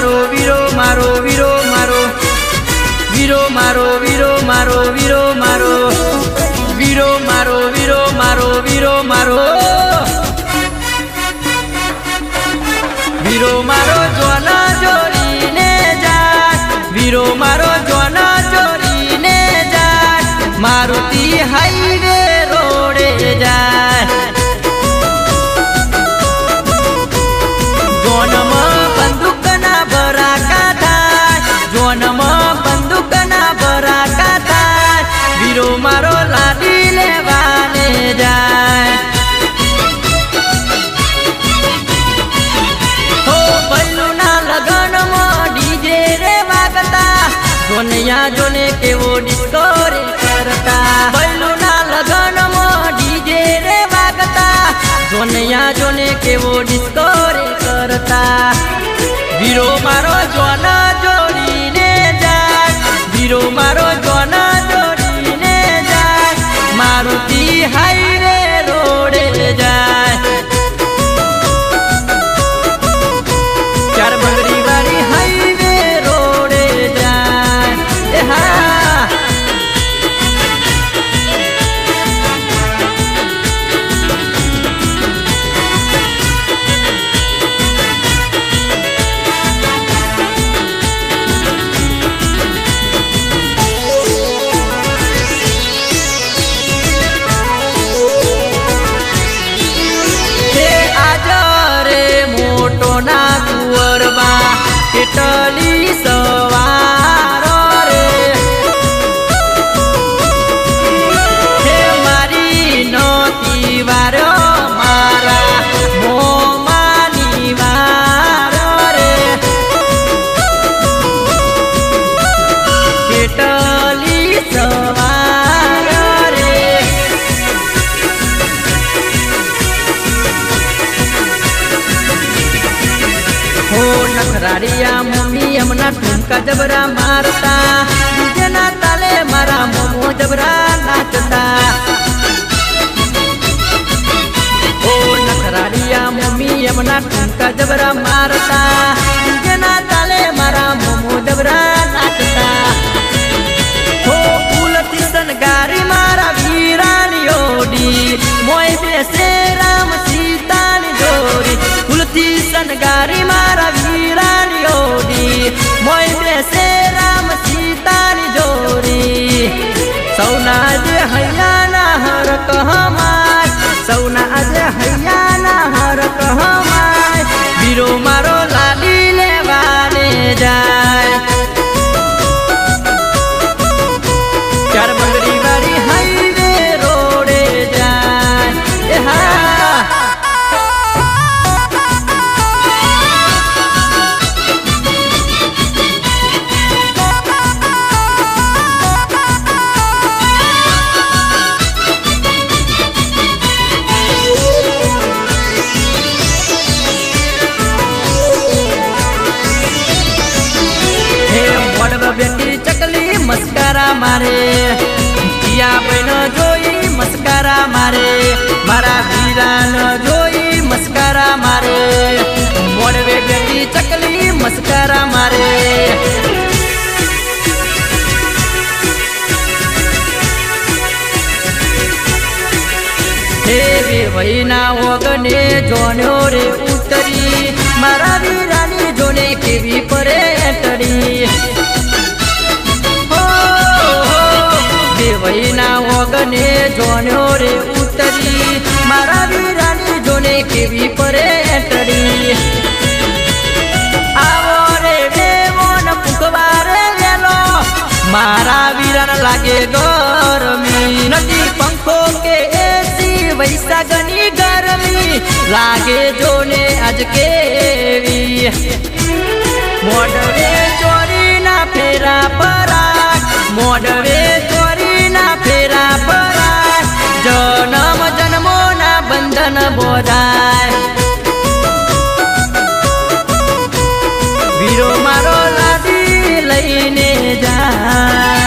મારો વીરો મારો વીરો મારો. વીરો મારો વીરો મારો વીરો મારો. વીરો મારો વીરો મારો વીરો મારો. વીરો, મારો કેવો ડિસ્કો રે કરતા. બલ્લુના લગનમાં ડીજે રે વાગતા. જોનયા જોને કેવો ડિસ્કો રે કરતા. વીરો મારો જોના જાય. મારો જોના Italy. નખરાડિયા મમ્મી હમણાં ઠુમકા જબરા મારતા. બીજેના તાલે મારા મોમો જબરા નાચતા. હો નખરાડિયા મમ્મી હમણાં ઠુમકા જબરા મારતા. બીજેના તાલે મારા મોમો જબરા નાચતા. હો ફૂલથી સનગારી મારા વીરાની ઓડી મોય બેસે રામ સીતાની જોડી ફૂલથી સનગારી મારા વીરાની ઓડી મોય બેસે રામ સીતાની જોડી સૌના આજે હૈયાના હર કહમાય બેટી ચકલી મસ્કારા મારે. જીયા બહેનો જોઈ મસ્કારા મારે. મારા વીરાનો જોઈ મસ્કારા મારે. મોડવે બેટી ચકલી મસ્કારા મારે. હે વેવઈના ઓગને જોન્યો રે ઉતરી. મારા વીરાની જોને કેવી પરે ટડી વેવઈના ઓગને જોન્યો રે ઉતરી. મારા વીરાની જોને કેવી પરે ટડી આવો રે વેવોન પુકવારે વેલો. મારા વીરાન લાગે ગરમી. નથી પંખો કે એસી વૈશાખની ગરમી. લાગે જોને આજ કેવી. મોડવે ચોરીના ફેરા પરાગ મોડવે વધાય વીરો મારો લાદી લઈને જાય